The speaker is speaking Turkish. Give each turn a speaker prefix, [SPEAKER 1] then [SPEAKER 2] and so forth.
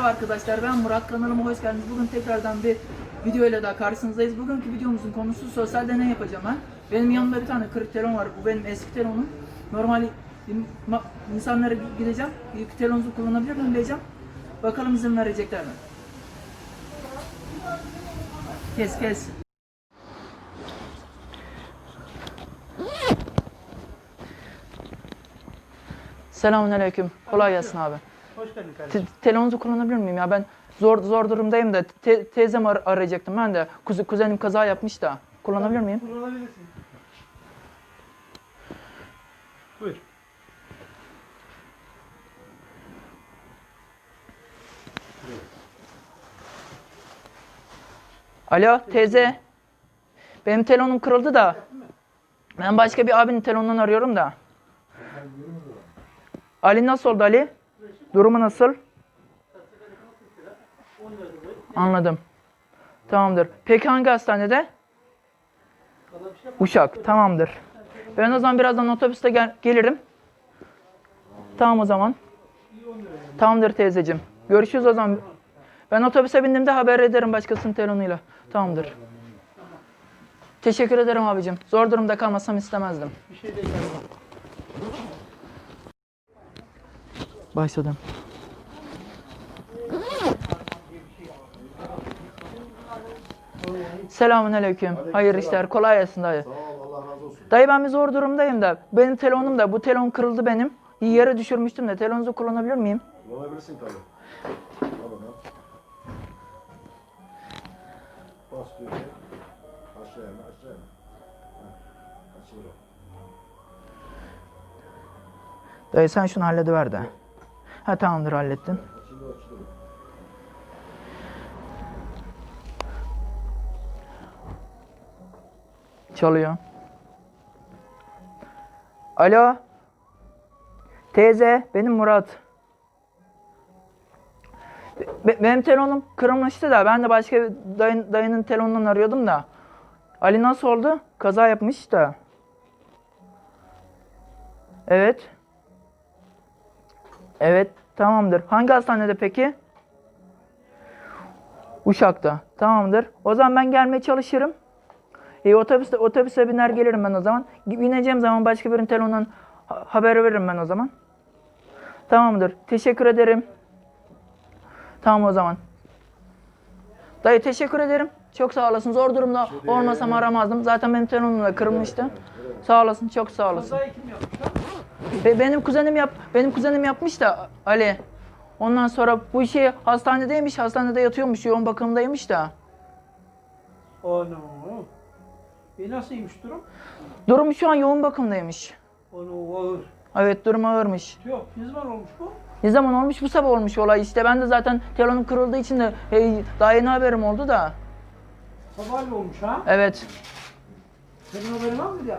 [SPEAKER 1] Merhaba arkadaşlar ben Murat kanalıma hoş geldiniz. Bugün tekrardan bir video ile daha karşınızdayız. Bugünkü videomuzun konusu sosyal deney yapacağım ben. Benim yanımda bir tane kırık telefon var. Bu benim eski telefonum. Normal ma- insanlara gideceğim. İlk telefonunuzu kullanabilir miyim diyeceğim. Bakalım izin verecekler mi? Kes kes. Selamünaleyküm. Kolay gelsin abi.
[SPEAKER 2] Hoş geldin kardeşim.
[SPEAKER 1] Te- telefonunuzu kullanabilir miyim ya? Ben zor zor durumdayım da te- teyzem ar- arayacaktım ben de. Kuzu- kuzenim kaza yapmış da. Kullanabilir miyim?
[SPEAKER 2] Kullanabilirsin. Buyur.
[SPEAKER 1] Alo teyze. Benim telefonum kırıldı da. Ben başka bir abinin telefonundan arıyorum da. Ali nasıl oldu Ali? Durumu nasıl? Anladım. Tamamdır. Peki hangi hastanede? Uşak. Tamamdır. Ben o zaman birazdan otobüste gel- gelirim. Tamam o zaman. Tamamdır teyzeciğim. Görüşürüz o zaman. Ben otobüse bindiğimde haber ederim başkasının telefonuyla. Tamamdır. Teşekkür ederim abicim. Zor durumda kalmasam istemezdim.
[SPEAKER 2] Bir şey. kardeşim.
[SPEAKER 1] Başladım. Selamun aleyküm. Hayırlı işler. Kolay gelsin dayı.
[SPEAKER 3] Sağ ol, Allah razı olsun.
[SPEAKER 1] Dayı ben bir zor durumdayım da. Benim telefonum da. Bu telefon kırıldı benim. Yere düşürmüştüm de. Telefonunuzu kullanabilir miyim?
[SPEAKER 3] Kullanabilirsin tabii. Bas. Aşağıya mı, aşağıya mı?
[SPEAKER 1] Dayı sen şunu hallediver de. Ha tamamdır hallettim. Çalıyor. Alo. Teyze, benim Murat. Be- benim telefonum kırılmıştı da ben de başka bir dayın, dayının telefonundan arıyordum da. Ali nasıl oldu? Kaza yapmış da. Evet. Evet, tamamdır. Hangi hastanede peki? Uşak'ta. Tamamdır. O zaman ben gelmeye çalışırım. E, otobüste, otobüse biner gelirim ben o zaman. Bineceğim zaman başka birinin telefonundan ha- haber veririm ben o zaman. Tamamdır. Teşekkür ederim. Tamam o zaman. Dayı teşekkür ederim. Çok sağ olasın. Zor durumda olmasam aramazdım. Zaten benim telefonum da kırılmıştı. Sağ olasın. Çok sağ olasın.
[SPEAKER 2] Kazayı kim yapmış?
[SPEAKER 1] Be- benim kuzenim yap benim kuzenim yapmış da Ali. Ondan sonra bu şey hastanedeymiş. Hastanede yatıyormuş. Yoğun bakımdaymış da.
[SPEAKER 2] Onu. E nasılymış durum?
[SPEAKER 1] Durumu şu an yoğun bakımdaymış.
[SPEAKER 2] Onu ağır.
[SPEAKER 1] Evet durum ağırmış.
[SPEAKER 2] Yok. Ne zaman olmuş bu?
[SPEAKER 1] Ne zaman olmuş? Bu sabah olmuş olay işte. Ben de zaten telefonum kırıldığı için de e, daha yeni haberim oldu da.
[SPEAKER 2] Sabahleyin olmuş ha?
[SPEAKER 1] Evet.
[SPEAKER 2] Senin haberin var mı ya?